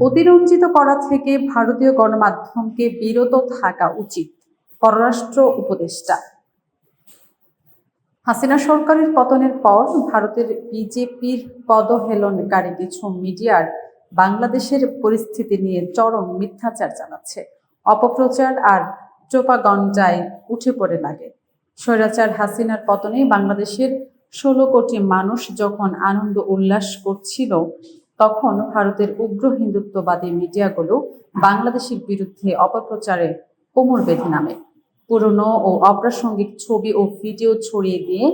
অতিরঞ্জিত করা থেকে ভারতীয় গণমাধ্যমকে বিরত থাকা উচিত, পররাষ্ট্র উপদেষ্টা। হাসিনা সরকারের পতনের পর ভারতের বিজেপির পদহেলনকারী কিছু মিডিয়ার বাংলাদেশের পরিস্থিতি নিয়ে চরম মিথ্যাচার চালাচ্ছে অপপ্রচার আর চোপাগঞ্জায় উঠে পড়ে লাগে। স্বৈরাচার হাসিনার পতনে বাংলাদেশের ষোলো কোটি মানুষ যখন আনন্দ উল্লাস করছিল তখন ভারতের উগ্র হিন্দুত্ববাদী মিডিয়াগুলো বাংলাদেশের বিরুদ্ধে অপপ্রচারে কোমর বেঁধে নামে। পুরনো ও অপ্রাসঙ্গিক ছবি ও ভিডিও ছড়িয়ে দিয়ে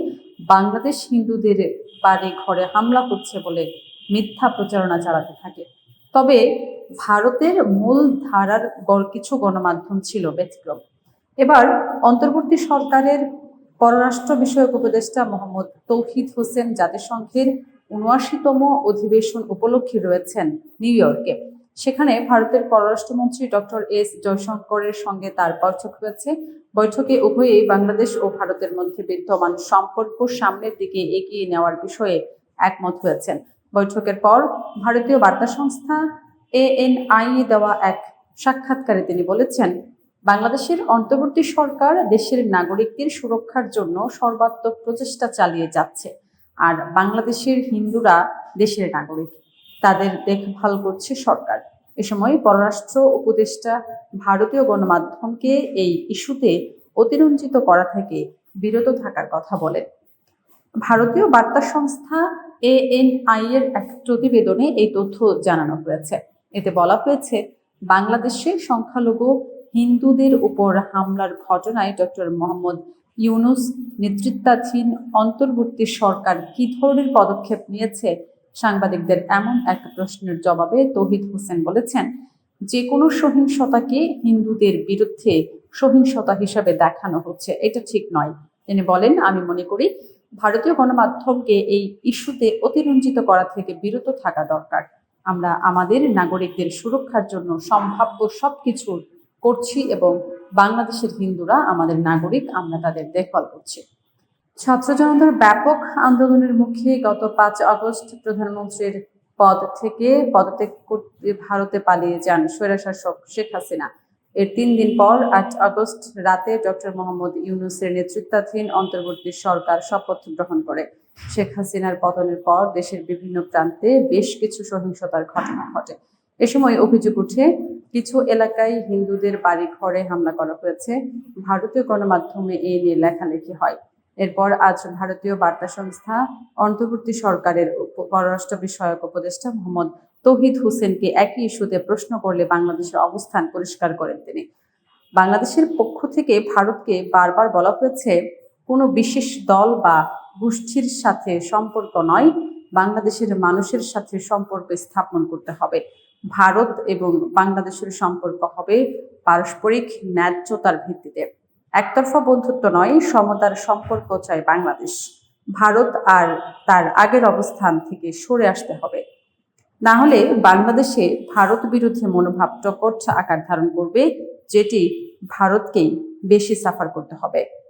বাংলাদেশ হিন্দুদের বাড়ি ঘরে হামলা হচ্ছে বলে মিথ্যা প্রচারণা চালাতে থাকে। তবে ভারতের মূল ধারার গড় কিছু গণমাধ্যম ছিল ব্যতিক্রম। এবার অন্তর্বর্তী সরকারের পররাষ্ট্র বিষয়ক উপদেষ্টা মোহাম্মদ তৌহিদ হোসেন জাতিসংঘের উনআশিতম অধিবেশন উপলক্ষে রয়েছেন নিউ ইয়র্কে। সেখানে ভারতের পররাষ্ট্রমন্ত্রী ডক্টর এস জয়শঙ্করের সঙ্গে তার বৈঠক হয়েছে। বৈঠকে উভয়েই বাংলাদেশ ও ভারতের মধ্যে বিদ্যমান সম্পর্ক সামনের দিকে এগিয়ে নেওয়ার বিষয়ে একমত হয়েছেন। বৈঠকের পর ভারতীয় বার্তা সংস্থা এএনআই দেওয়া এক সাক্ষাৎকারে তিনি বলেছেন, বাংলাদেশের অন্তর্বর্তী সরকার দেশের নাগরিকদের সুরক্ষার জন্য সর্বাত্মক প্রচেষ্টা চালিয়ে যাচ্ছে। আর বাংলাদেশের হিন্দুরা দেশের নাগরিক। তাদের দেখভাল করছে সরকার। এ সময় পররাষ্ট্র উপদেষ্টা ভারতীয় গণমাধ্যমকে এই ইস্যুতে অতিরঞ্জিত করা থেকে বিরত থাকার কথা বলেন। ভারতীয় বার্তা সংস্থা এএনআই এর এক প্রতিবেদনে এই তথ্য জানানো হয়েছে। এতে বলা হয়েছে, বাংলাদেশে সংখ্যালঘু হিন্দুদের উপর হামলার ঘটনায় ডক্টর মোহাম্মদ ইউনুস নেতৃত্বাধীন অন্তর্বর্তী সরকার কি ধরনের পদক্ষেপ নিয়েছে? সাংবাদিকদের এমন এক প্রশ্নের জবাবে তৌহিদ হোসেন বলেছেন যে কোনো সহিংসতাকে হিন্দুদের বিরুদ্ধে সহিংসতা হিসাবে দেখানো হচ্ছে। এটা ঠিক নয়। তিনি বলেন, আমি মনে করি ভারতীয় গণমাধ্যমকে এই ইস্যুতে অতিরঞ্জিত করা থেকে বিরত থাকা দরকার। আমরা আমাদের নাগরিকদের সুরক্ষার জন্য সম্ভাব্য সবকিছু করছি এবং বাংলাদেশের হিন্দুরা আমাদের নাগরিক, আমরা তাদের দেখভাল করছি। ছাত্র জনতার ব্যাপক আন্দোলনের মুখে গত পাঁচ আগস্ট প্রধানমন্ত্রীর পদ থেকে পদত্যাগ করতে ভারতে পালিয়ে যান স্বৈরশাসক শেখ হাসিনা। এর তিন দিন পর আট আগস্ট রাতে ডক্টর মোহাম্মদ ইউনুসের নেতৃত্বাধীন অন্তর্বর্তী সরকার শপথ গ্রহণ করে। শেখ হাসিনার পতনের পর দেশের বিভিন্ন প্রান্তে বেশ কিছু সহিংসতার ঘটনা ঘটে। এ সময় অভিযোগ উঠে কিছু এলাকায় হিন্দুদের বাড়ি ঘরে হামলা করা হয়েছে। ভারতীয় গণমাধ্যমে এ নিয়ে লেখালেখি হয়। এরপর আজ ভারতীয় বার্তা সংস্থা, অন্তর্বর্তী সরকারের পররাষ্ট্র বিষয়ক উপদেষ্টা মোহাম্মদ তৌহিদ হোসেনকে একই ইস্যুতে প্রশ্ন করলে বাংলাদেশের অবস্থান পরিষ্কার করেন তিনি। বাংলাদেশের পক্ষ থেকে ভারতকে বারবার বলা হয়েছে, কোনো বিশেষ দল বা গোষ্ঠীর সাথে সম্পর্ক নয়, বাংলাদেশের মানুষের সাথে সম্পর্ক স্থাপন করতে হবে। ভারত এবং বাংলাদেশের সম্পর্ক হবে পারস্পরিক ন্যায্যতার ভিত্তিতে। একতরফা বন্ধুত্ব নয়, সমতার সম্পর্ক চায় বাংলাদেশ। ভারত আর তার আগের অবস্থান থেকে সরে আসতে হবে। না হলে বাংলাদেশে ভারত বিরোধী মনোভাব প্রকট আকার ধারণ করবে, যেটি ভারতকেই বেশি সাফার করতে হবে।